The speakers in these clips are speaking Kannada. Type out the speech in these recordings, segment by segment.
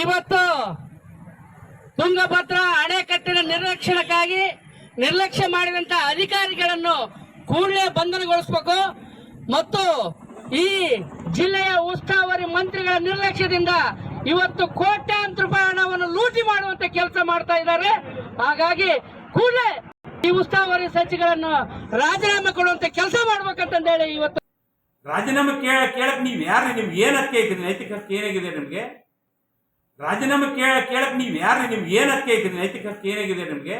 ಇವತ್ತು ತುಂಗಭದ್ರಾ ಅಣೆಕಟ್ಟಿನ ನಿರ್ಲಕ್ಷಣಕ್ಕಾಗಿ ನಿರ್ಲಕ್ಷ್ಯ ಮಾಡಿದಂತ ಅಧಿಕಾರಿಗಳನ್ನು ಕೂಡಲೇ ಬಂಧನಗೊಳಿಸಬೇಕು. ಮತ್ತು ಈ ಜಿಲ್ಲೆಯ ಉಸ್ತುವಾರಿ ಮಂತ್ರಿಗಳ ನಿರ್ಲಕ್ಷ್ಯದಿಂದ ಇವತ್ತು ಕೋಟ್ಯಾಂತರ ರೂಪಾಯಿ ಹಣವನ್ನು ಲೂಟಿ ಮಾಡುವಂತ ಕೆಲಸ ಮಾಡ್ತಾ ಇದ್ದಾರೆ. ಹಾಗಾಗಿ ಕೂಡಲೇ ಈ ಉಸ್ತುವಾರಿ ಸಚಿವರನ್ನು ರಾಜೀನಾಮೆ ಕೊಡುವಂತ ಕೆಲಸ ಮಾಡ್ಬೇಕಂತಂದೇಳಿ ಇವತ್ತು ರಾಜೀನಾಮೆ ಕೇಳ, ಕೇಳಕ್ ನೀವು ಯಾರು ನಿಮ್ಗೆ ಏನ್ ಹಕ್ಕೆ ಐತ್ರಿ? ನೈತಿಕ ಹಕ್ಕು ಏನಾಗಿದೆ ನಿಮಗೆ? ರಾಜೀನಾಮೆ ಕೇಳ, ಕೇಳಕ್ ನೀವು ಯಾರು ನಿಮ್ಗೆ ಏನು ಹಕ್ಕೆ ಐತ್ರಿ? ನೈತಿಕ ಹಕ್ಕು ಏನಾಗಿದೆ ನಿಮಗೆ?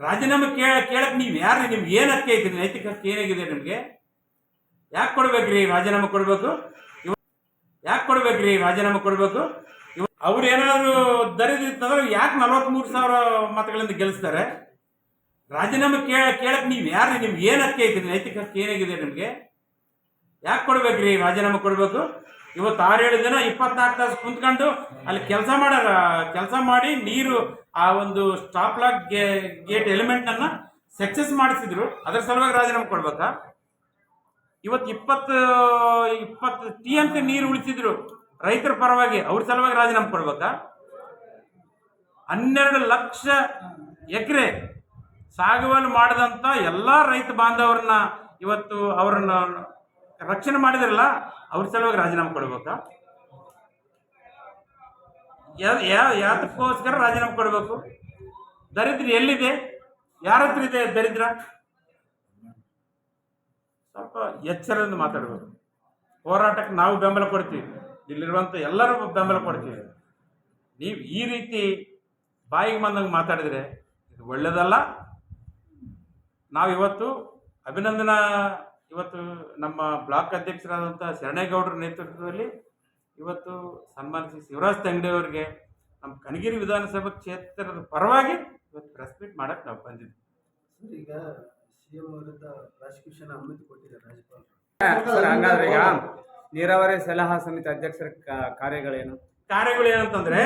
ರಾಜೀನಾಮೆ ಕೇಳ, ಕೇಳಕ್ ನೀವು ಯಾರು ನಿಮ್ಗೆ ಏನ್ ಹಕ್ಕೆ ಐತ್ರಿ? ನೈತಿಕ ಹಕ್ಕು ಏನಾಗಿದೆ ನಿಮಗೆ? ಯಾಕೆ ಕೊಡ್ಬೇಕ್ರಿ ರಾಜೀನಾಮೆ ಕೊಡ್ಬೇಕು? ಯಾಕೆ ಕೊಡ್ಬೇಕ್ರಿ ರಾಜೀನಾಮೆ ಕೊಡ್ಬೇಕು? ಅವ್ರು ಏನಾದ್ರು ದರಿದ್ರೆ ಯಾಕೆ ನಲವತ್ಮೂರು ಸಾವಿರ ಮತಗಳಿಂದ ಗೆಲ್ಲಿಸ್ತಾರೆ ರಾಜೀನಾಮೆ ಕೇಳ, ಕೇಳಕ್ ನೀವು ಯಾರು ನಿಮ್ಗೆ ಏನ್ ಹಕ್ಕೆ ಐತ್ರಿ? ನೈತಿಕ ಹಕ್ಕು ಏನಾಗಿದೆ ನಿಮ್ಗೆ? ಯಾಕೆ ಕೊಡ್ಬೇಕ್ರಿ? ರಾಜೀನಾಮೆ ಕೊಡಬೇಕು? ಇವತ್ತು ಆರೇಳು ದಿನ ಇಪ್ಪತ್ನಾಲ್ಕು ತಾಸು ಕುಂತ್ಕೊಂಡು ಅಲ್ಲಿ ಕೆಲಸ ಮಾಡಾರ ಕೆಲಸ ಮಾಡಿ ನೀರು ಆ ಒಂದು ಸ್ಟಾಪ್ ಲಾಕ್ ಗೇಟ್ ಎಲಿಮೆಂಟ್ ಅನ್ನ ಸಕ್ಸಸ್ ಮಾಡಿಸಿದ್ರು. ಅದ್ರ ಸಲುವಾಗಿ ರಾಜೀನಾಮೆ ಕೊಡ್ಬೇಕಾ? ಇವತ್ತು ಇಪ್ಪತ್ತು ಇಪ್ಪತ್ತು ಟಿ ಅಂತ ನೀರು ಉಳಿಸಿದ್ರು ರೈತರ ಪರವಾಗಿ, ಅವ್ರ ಸಲುವಾಗಿ ರಾಜೀನಾಮೆ ಕೊಡ್ಬೇಕಾ? ಹನ್ನೆರಡು ಲಕ್ಷ ಎಕರೆ ಸಾಗುವಳಿ ಮಾಡಿದಂಥ ಎಲ್ಲ ರೈತ ಬಾಂಧವರನ್ನ ಇವತ್ತು ಅವರನ್ನ ರಕ್ಷಣೆ ಮಾಡಿದ್ರಲ್ಲ, ಅವ್ರ ಸಲುವಾಗಿ ರಾಜೀನಾಮೆ ಕೊಡ್ಬೇಕಾ? ಯಾತಕ್ಕೋಸ್ಕರ ರಾಜೀನಾಮೆ ಕೊಡಬೇಕು? ದರಿದ್ರ ಎಲ್ಲಿದೆ? ಯಾರ ಹತ್ರ ಇದೆ ದರಿದ್ರ? ಸ್ವಲ್ಪ ಎಚ್ಚರದಿಂದ ಮಾತಾಡಬೇಕು. ಹೋರಾಟಕ್ಕೆ ನಾವು ಬೆಂಬಲ ಕೊಡ್ತೀವಿ. ಇಲ್ಲಿರುವಂಥ ಎಲ್ಲರೂ ಬೆಂಬಲ ಕೊಡ್ತೀವಿ. ನೀವು ಈ ರೀತಿ ಬಾಯಿಗೆ ಬಂದಂಗೆ ಮಾತಾಡಿದರೆ ಇದು ಒಳ್ಳೆಯದಲ್ಲ ನಾವು ಇವತ್ತು ಅಭಿನಂದನಾ ಇವತ್ತು ನಮ್ಮ ಬ್ಲಾಕ್ ಅಧ್ಯಕ್ಷರಾದಂಥ ಶರಣೇಗೌಡರ ನೇತೃತ್ವದಲ್ಲಿ ಇವತ್ತು ಸನ್ಮಾನಿಸಿ ಶಿವರಾಜ್ ತಂಗಡಿ ಅವರಿಗೆ ನಮ್ಮ ಕಣಗಿರಿ ವಿಧಾನಸಭಾ ಕ್ಷೇತ್ರದ ಪರವಾಗಿ ಇವತ್ತು ಪ್ರೆಸ್ ಮೀಟ್ ಮಾಡಕ್ಕೆ ನಾವು ಬಂದಿದ್ವಿ. ಸರ್, ಈಗ ಸಿಎಂ ವಿರುದ್ಧ ಪ್ರಾಸಿಕ್ಯೂಷನ್ ಅನುಮತಿ ಕೊಟ್ಟಿದ್ದಾರೆ ರಾಜ್ಯಪಾಲರು. ಸರ್ ಹಂಗಾದ್ರೆ ಈಗ ನೀರಾವರಿ ಸಲಹಾ ಸಮಿತಿ ಅಧ್ಯಕ್ಷರ ಕಾರ್ಯಗಳೇನು? ಕಾರ್ಯಗಳು ಏನಂತಂದ್ರೆ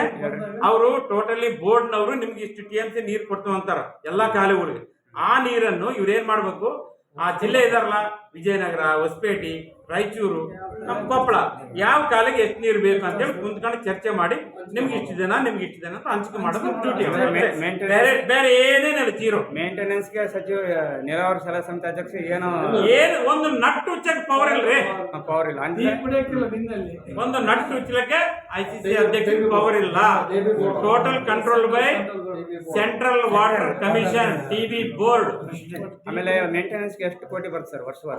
ಅವರು ಟೋಟಲಿ ಬೋರ್ಡ್ನವರು ನಿಮ್ಗೆ ಇಷ್ಟು ಟಿ ಎಂ ಸಿ ನೀರು ಕೊಡ್ತು ಅಂತಾರ ಎಲ್ಲಾ ಕಾಲುಗಳಿಗೆ. ಆ ನೀರನ್ನು ಇವ್ರೇನ್ ಮಾಡ್ಬೇಕು? ಆ ಜಿಲ್ಲೆ ಇದಾರಲ್ಲ ವಿಜಯನಗರ ಹೊಸಪೇಟೆ ರಾಯಚೂರು ನಮ್ಮ ಕೊಪ್ಪಳ ಯಾವ ಕಾಲಿಗೆ ಎಷ್ಟು ನೀರು ಬೇಕು ಅಂತೇಳಿ ಕುಂತ್ಕೊಂಡು ಚರ್ಚೆ ಮಾಡಿ ನಿಮ್ಗೆ ಇಷ್ಟು ಜನ ನಿಮ್ಗೆ ಇಷ್ಟು ಅಂತ ಹಂಚಿಕೆ ಮಾಡೋದು ಡ್ಯೂಟಿ ಬೇರೆ ಬೇರೆ ಏನೇನಿಲ್ಲ ಜೀರೋ ಮೇಂಟೆನೆನ್ಸ್ಗೆ ಸಚಿವ ನೀರಾವರಿ ಸಲಹಾ ಸಮಿತಿ ಅಧ್ಯಕ್ಷ ಏನು ಏನು ಒಂದು ನಟ್ಟು ಚೆಕ್ ಪವರ್ ಇಲ್ರಿ. ಪವರ್ ಇಲ್ಲ. ಒಂದು ನಟ್ಟು ಉಚ್ಚಲಕ್ಕೆ ಐ ಸಿ ಸಿ ಅಧ್ಯಕ್ಷ ಪವರ್ ಇಲ್ಲ. Total control by central water commission TB board ಆಮೇಲೆ ಮೇಂಟೆನೆನ್ಸ್ಗೆ ಎಷ್ಟು ಕೋಟಿ ಬರುತ್ತೆ ಸರ್ ವರ್ಷವಾರ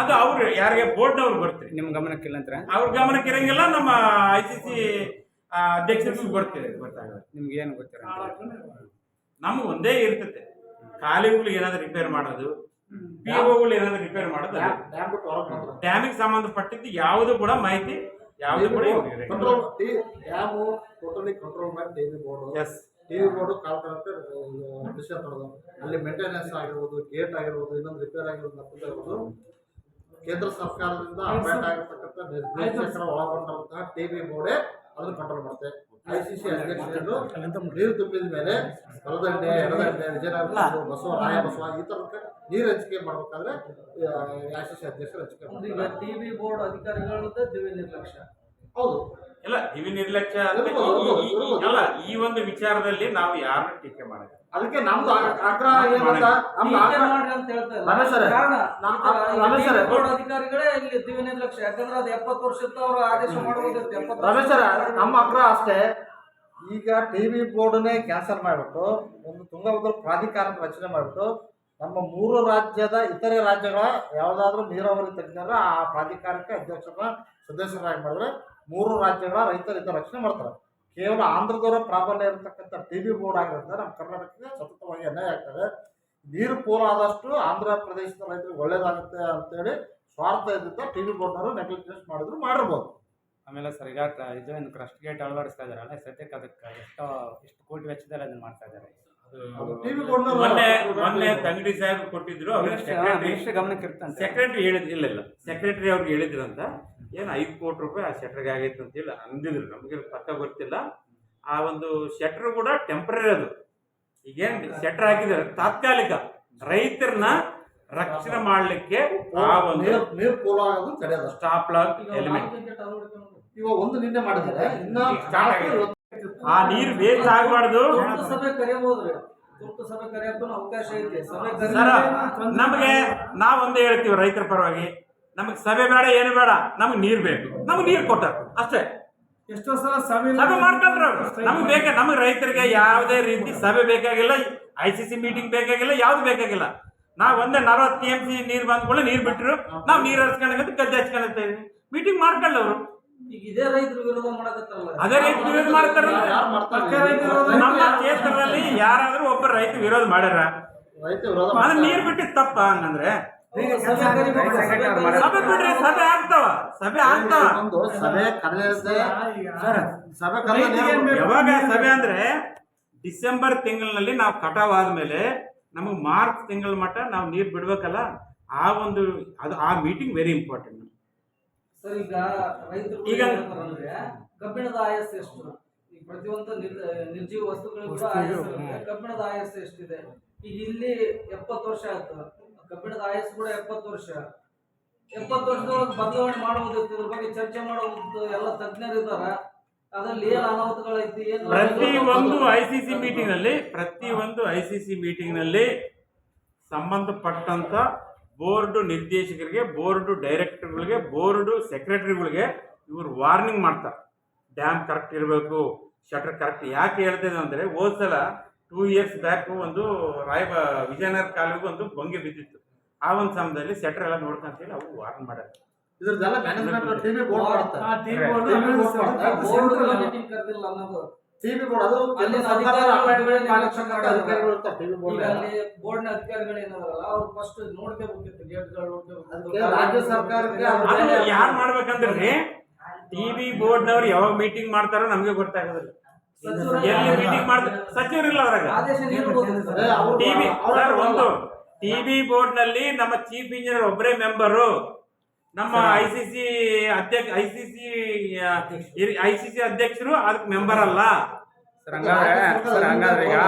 ಅದು ಅವ್ರು ಯಾರಿಗೆ ಬೋರ್ಡ್ ಅವ್ರು ಬರ್ತೀರಿ. ನಿಮ್ ಗಮನಕ್ಕಿಲ್ಲ ಅಂತ ಅವ್ರ ಗಮನಕ್ಕೆ ಇರಂಗಿಲ್ಲ ನಮ್ಮ ಐ ಸಿ ಸಿ ಅಧ್ಯಕ್ಷರಿಗೂ ಬರ್ತೀರಿ. ಗೊತ್ತಾಗಲ್ಲ ನಿಮ್ಗೆ ಏನು ಗೊತ್ತಿರ ನಮ್ಗೆ ಒಂದೇ ಇರ್ತೈತೆ ಕಾಲುವೆಗಳು ಏನಾದ್ರು ರಿಪೇರ್ ಮಾಡೋದು ಪಿ ಓಗಳು ಏನಾದ್ರು ರಿಪೇರ್ ಮಾಡೋದು ಡ್ಯಾಮಿಗೆ ಸಂಬಂಧಪಟ್ಟಿದ್ದು ಯಾವುದು ಕೂಡ ಮಾಹಿತಿ ಯಾವುದು ಕೂಡ ಕಂಟ್ರೋಲ್ ಡ್ಯಾಮು ಟೋಟಲಿ ಕಂಟ್ರೋಲ್ ಮಾಡಿ TB board yes TB board ಕಾಲ್ಕಳಕ್ಕೆ decision ಮಾಡೋದು ಅಲ್ಲಿ ಮೇಂಟೆನೆನ್ಸ್ ಆಗಿರ್ಬೋದು ಗೇಟ್ ಆಗಿರ್ಬೋದು ಇನ್ನೊಂದು ರಿಪೇರ್ ಆಗಿರೋದು ಕೇಂದ್ರ ಸರ್ಕಾರದಿಂದ ಅಪಾಯಿಂಟ್ ಆಗಿರ್ತಕ್ಕಂಥ ನಿರ್ದೇಶಕರ ಒಳಗೊಂಡಂತಹ ಟಿವಿ ಬೋರ್ಡೇ ಅದನ್ನು ಕಂಟ್ರೋಲ್ ಮಾಡುತ್ತೆ. ಐ ಸಿ ಸಿ ಅಧ್ಯಕ್ಷರು ನೀರು ತುಂಬಿದ ಮೇಲೆ ಹೊಲದಂಡೆ ಎಡದಂಡೆ ವಿಜಯನಗರ ಬಸವ ರಾಯ ಬಸವ ಈ ಥರಕ್ಕೆ ನೀರು ಹಂಚಿಕೆ ಮಾಡಬೇಕಾದ್ರೆ ಐ ಸಿ ಸಿ ಅಧ್ಯಕ್ಷರು ಹಂಚಿಕೆ ಈಗ ಮಾಡ್ತಾರೆ. ಟಿವಿ ಬೋರ್ಡ್ ಅಧಿಕಾರಿಗಳದ್ದು ನಿರ್ಲಕ್ಷ್ಯ ಹೌದು. ಇಲ್ಲ ದಿವಿ ನಿರ್ಲಕ್ಷ್ಯ ಅಂತ ಈ- ಈ- ಈ- ಅಲ್ಲ ಈ ಒಂದು ವಿಚಾರದಲ್ಲಿ ನಾವು ಯಾರನ್ನು ಟೀಕೆ ಮಾಡಿಲ್ಲ ಅದಕ್ಕೆ ನಮ್ದು ಆ- ಆಗ್ರಹ ಏನಂತ? ನಮ್ದು ಟೀಕೆ ಆಗ್ರಹ ಮಾಡ್ರಿ ಅಂತ ಹೇಳ್ತಾ ಇಲ್ಲ. ರಮೇಶ್ ಸರ್, ಕಾರಣ ಈಗ ರಮೇಶ್ ಸರ್, ಬೋರ್ಡ್ ಅಧಿಕಾರಿಗಳೇ ಇಲ್ಲಿ ದಿವ್ಯ ನಿರ್ಲಕ್ಷ್ಯ. ಯಾಕಂದ್ರೆ ಅದು ಎಪ್ಪತ್ತು ವರ್ಷದ ಅವರು ಆದೇಶ ಮಾಡಬಹುದಿತ್ತು ಎಪ್ಪತ್ತು ರಮೇಶ್ ಸರ್ ನಮ್ಮ ಆಗ್ರಹ ಅಷ್ಟೇ. ಈಗ ಟಿ ವಿ ಬೋರ್ಡನ್ನೇ ಕ್ಯಾನ್ಸಲ್ ಮಾಡಿಬಿಟ್ಟು ಒಂದು ತುಂಗಭದ್ರ ಪ್ರಾಧಿಕಾರದ ರಚನೆ ಮಾಡಿಬಿಟ್ಟು ನಮ್ಮ ಮೂರು ರಾಜ್ಯದ ಇತರೆ ರಾಜ್ಯಗಳ ಯಾವುದಾದ್ರೂ ನೀರಾವರಿ ತಜ್ಞರ ಆ ಪ್ರಾಧಿಕಾರಕ್ಕೆ ಅಧ್ಯಕ್ಷರ ಸದಸ್ಯರಾಗಿ ಮಾಡಿದ್ರೆ ಮೂರು ರಾಜ್ಯಗಳ ರೈತರ ಹಿತ ರಕ್ಷಣೆ ಮಾಡ್ತಾರೆ. ಕೇವಲ ಆಂಧ್ರದವರ ಪ್ರಾಬಲ್ಯ ಇರತಕ್ಕಂಥ ಟಿ ಬಿ ಬೋರ್ಡ್ ಆಗಿರೋದ್ರಿಂದ ನಮ್ಮ ಕರ್ನಾಟಕಕ್ಕೆ ಸತತವಾಗಿ ಅನ್ಯಾಯ ಆಗ್ತದೆ. ನೀರು ಪೂರ ಆದಷ್ಟು ಆಂಧ್ರ ಪ್ರದೇಶದ ರೈತರಿಗೆ ಒಳ್ಳೇದಾಗುತ್ತೆ ಅಂತೇಳಿ ಸ್ವಾರ್ಥ ಇದ್ದಿದ್ದ ಟಿ ವಿ ಬೋರ್ಡ್ನವರು ನೆಗ್ಲಿಜೆನ್ಸ್ ಮಾಡಿದ್ರು ಮಾಡಿರ್ಬೋದು. ಆಮೇಲೆ ಸರಿಗಾಟ ಇದು ಏನು ಕ್ರಸ್ಟ್ ಗೇಟ್ ಅಳವಡಿಸ್ತಾ ಇದಾರಲ್ಲ ಸದ್ಯಕ್ಕೆ ಅದಕ್ಕೆ ಎಷ್ಟೋ ಎಷ್ಟು ಕೋಟಿ ವೆಚ್ಚದಲ್ಲಿ ಅದನ್ನ ಮಾಡ್ತಾ ಇದ್ದಾರೆ. ಮೊನ್ನೆ ಮೊನ್ನೆ ತಂಗಡಿ ಸಾಹೇಬ್ ಕೊಟ್ಟಿದ್ರು ಅವ್ರಿಗೆ ಸೆಕ್ರೆಟರಿ ಹೇಳಿದ್ ಇಲ್ಲ ಇಲ್ಲ. ಸೆಕ್ರೆಟರಿ ಅವ್ರಿಗೆ ಹೇಳಿದ್ರಂತ. ಏನು ಐದು ಕೋಟಿ ರೂಪಾಯಿ ಆ ಶೆಟ್ರಿಗೆ ಆಗೈತೆ ಅಂತೇಳಿ ಅಂದಿದ್ರು. ನಮಗೆ ಪಕ್ಕ ಗೊತ್ತಿಲ್ಲ. ಆ ಒಂದು ಶೆಟ್ರ್ ಕೂಡ ಟೆಂಪರರಿ ಅದು. ಈಗೇನ್ ಶೆಟ್ರ್ ಹಾಕಿದ್ದಾರೆ. ತಾತ್ಕಾಲಿಕ ರೈತರನ್ನ ರಕ್ಷಣೆ ಮಾಡ್ಲಿಕ್ಕೆ ಆ ಒಂದು ಸ್ಟಾಪ್ ಲಾಕ್ ಎಲಿಮೆಂಟ್ ಇವಾಗ ಒಂದು ನಿನ್ನೆ ಮಾಡಿದ್ದಾರೆ. ಇನ್ನ ಸ್ಟಾರ್ಟ್ ಆಗಿದೆ. ಆ ನೀರು ವೇಸ್ಟ್ ಆಗಬಾರ್ದು. ನಮ್ಗೆ ಸಭೆ ಕರೆಯಬಹುದ್ರಿ. ತುರ್ತು ಸಭೆ ಕರೆಯಕ್ಕೂ ಅವಕಾಶ ಐತಿ. ಸಭೆ ಸರ ಕರೆಯ ನಮಗೆ ನಾವೊಂದೇ ಹೇಳ್ತೀವಿ ರೈತರ ಪರವಾಗಿ. ನಮಗೆ ಸಭೆ ಬೇಡ ಏನು ಬೇಡ. ನಮಗೆ ನೀರು ಬೇಕು. ನಮಗೆ ನೀರು ಕೊಟ್ಟಾರ. ಅಷ್ಟೇ. ಎಷ್ಟೋ ಸಲ ಸಭೆ ಸಭೆ ಮಾಡ್ಕೊಂಡ್ರ ನಮ್ಗೆ ಬೇಕ ನಮಗೆ ರೈತರಿಗೆ ಯಾವುದೇ ರೀತಿ ಸಭೆ ಬೇಕಾಗಿಲ್ಲ. ಐ ಸಿ ಸಿ ಮೀಟಿಂಗ್ ಬೇಕಾಗಿಲ್ಲ ಯಾವ್ದು ಬೇಕಾಗಿಲ್ಲ. ನಾವು ಒಂದೇ ನಲವತ್ತು ಟಿ ಎಂ ಸಿ ನೀರು ಬಂದ್ಕೊಳ್ಳಿ ನೀರು ಬಿಟ್ಟರು ನಾವು ನೀರು ಹರಿಸ್ಕೊಂಡಂತ ಗದ್ದೆ ಹಚ್ಕೊಂಡಿರ್ತೀವಿ ಮೀಟಿಂಗ್ ಮಾಡ್ಕೊಳ್ಳ ಅವರು ಈಗ ಇದೇ ರೈತರು ವಿರೋಧ ಮಾಡಕತ್ತಾರಲ್ಲ ಅದೇ ರೈತ ವಿರೋಧ ಮಾಡ್ತಾರಲ್ಲ ಮಾಡ್ತಾರೆ? ನಮ್ಮ ಕ್ಷೇತ್ರದಲ್ಲಿ ಯಾರಾದ್ರೂ ಒಬ್ಬ ರೈತ ವಿರೋಧ ಮಾಡ್ಯಾರ. ರೈತ ವಿರೋಧ ಅದು. ನೀರು ಬಿಟ್ಟಿದ್ ತಪ್ಪ ಹಂಗಂದ್ರೆ. ಸಭೆ ಬಿಡ್ರಿ ಸಭೆ ಆಗ್ತಾವ ಸಭೆ ಆಗ್ತಾವ. ಒಂದು ಸಭೆ ಕರೆಯದೆ ಸಭೆ ಕರೆಯದೆ ಯಾವಾಗ ಸಭೆ ಅಂದ್ರೆ ಡಿಸೆಂಬರ್ ತಿಂಗಳಿನಲ್ಲಿ ನಾವು ಕಟಾವ್ ಆದ್ಮೇಲೆ ನಮಗೆ ಮಾರ್ಚ್ ತಿಂಗಳ ಮಟ್ಟ ನಾವು ನೀರ್ ಬಿಡ್ಬೇಕಲ್ಲ? ಆ ಒಂದು ಅದು ಆ ಮೀಟಿಂಗ್ ವೆರಿ ಇಂಪಾರ್ಟೆಂಟ್ ಸರ್ ಈಗ ರೈತರು ಈಗ- ಕಬ್ಬಿಣದ ಆಯಸ್ಸು ಎಷ್ಟು? ಈ ಪ್ರತಿಯೊಂದು ನಿರ್- ನಿರ್ಜೀವ ವಸ್ತುಗಳು ಕೂಡ ಆಯಸ್ಸು ಇರುತ್ತೆ. ಕಬ್ಬಿಣದ ಆಯಸ್ಸು ಎಷ್ಟಿದೆ? ಈಗ ಇಲ್ಲಿ ಎಪ್ಪತ್ತು ವರ್ಷ ಆಯ್ತು. ಕಬ್ಬಿಣದ ಆಯಸ್ಸು ಕೂಡ ಎಪ್ಪತ್ತು ವರ್ಷ. ಎಪ್ಪತ್ತು ವರ್ಷದೊಳಗೆ ಬದಲಾವಣೆ ಮಾಡುವುದಕ್ಕೆ ಇದ್ರ ಬಗ್ಗೆ ಚರ್ಚೆ ಮಾಡೋದು ಎಲ್ಲ ತಜ್ಞರು ಇದ್ದಾರ. ಅದ್ರಲ್ಲಿ ಏನ್ ಅನಾಹುತಗಳೈತಿ ಏನು ಪ್ರತಿ ಒಂದು ಐ ಸಿ ಸಿ ಮೀಟಿಂಗ್ನಲ್ಲಿ ಪ್ರತಿ ಒಂದು ಐ ಸಿ ಸಿ ಮೀಟಿಂಗ್ನಲ್ಲಿ ಸಂಬಂಧಪಟ್ಟಂತ ಬೋರ್ಡ್ ನಿರ್ದೇಶಕರಿಗೆ ಬೋರ್ಡ್ ಡೈರೆಕ್ಟರ್ಗಳಿಗೆ ಬೋರ್ಡ್ ಸೆಕ್ರೆಟರಿಗಳಿಗೆ ಇವರು ವಾರ್ನಿಂಗ್ ಮಾಡ್ತಾರೆ. ಡ್ಯಾಮ್ ಕರೆಕ್ಟ್ ಇರಬೇಕು ಶಟರ್ ಕರೆಕ್ಟ್ ಯಾಕೆ ಹೇಳ್ತೇನೆ ಅಂದರೆ ಹೋದ ಸಲ ಟೂ ಇಯರ್ಸ್ ಬ್ಯಾಕ್ ಒಂದು ರಾಯ ವಿಜಯನಗರ ಕಾಲಿಗೂ ಒಂದು ಬಂಗೆ ಬಿದ್ದಿತ್ತು. ಆ ಒಂದು ಸಮಯದಲ್ಲಿ ಶೆಟರ್ ಎಲ್ಲ ನೋಡ್ಕೊಂತೇಳಿ ಅವ್ರು ವಾರ್ನ್ ಮಾಡ್ಯಾರ. ಇದ್ರದ್ದೆಲ್ಲ ಮ್ಯಾನೇಜ್ಮೆಂಟ್ ಟಿವಿ ಬೋರ್ಡ್ ಮಾಡುತ್ತೆ ಬೋರ್ಡ್ ಮೀಟಿಂಗ್ ಕರೆದಿಲ್ಲ ಅನ್ನೋದು. ಟಿವಿ ಬೋರ್ಡ್ ಅದು ಅಲ್ಲಿ ಅಧಿಕಾರಿಗಳು ಇರ್ತಾರೆ. ಟಿವಿ ಬೋರ್ಡ್ ಬೋರ್ಡ್ನ ಅಧಿಕಾರಿಗಳು ಏನಾದ್ರಲ್ಲ ಅವ್ರು ಫಸ್ಟ್ ನೋಡ್ಕೋಬೇಕಿತ್ತು ಗೇಟ್ಗಳು ರಾಜ್ಯ ಸರ್ಕಾರಕ್ಕೆ ಯಾರು ಮಾಡ್ಬೇಕಂದ್ರೆ ಟಿವಿ ಬೋರ್ಡ್ ನವರು ಯಾವಾಗ ಮೀಟಿಂಗ್ ಮಾಡ್ತಾರೋ ನಮಗೆ ಗೊತ್ತಾಗೋದಿಲ್ಲ. ಎಲ್ಲಿ ಮೀಟಿಂಗ್ ಮಾಡ್ತಾರೆ ಸಚಿವರಿಲ್ಲ ಅದ್ರಾಗ ಆದೇಶ ನೀಡಬಹುದು ಏ, ಅವ್ರು- ಟಿವಿ ಒಂದು ಟಿವಿ ಬೋರ್ಡ್ನಲ್ಲಿ ನಮ್ಮ ಚೀಫ್ ಇಂಜಿನಿಯರ್ ಒಬ್ಬರೇ ಮೆಂಬರು ನಮ್ಮ ಐ ಸಿ ಸಿ ಅಧ್ಯಕ್ಷ ICC C C I C C ಅಧ್ಯಕ್ಷರು ಅದಕ್ಕೆ ಮೆಂಬರ್ ಅಲ್ಲ. ಸರ್ ಹಂಗಾದ್ರೆ ಸರ್ ಹಂಗಾದ್ರೆ ಈಗ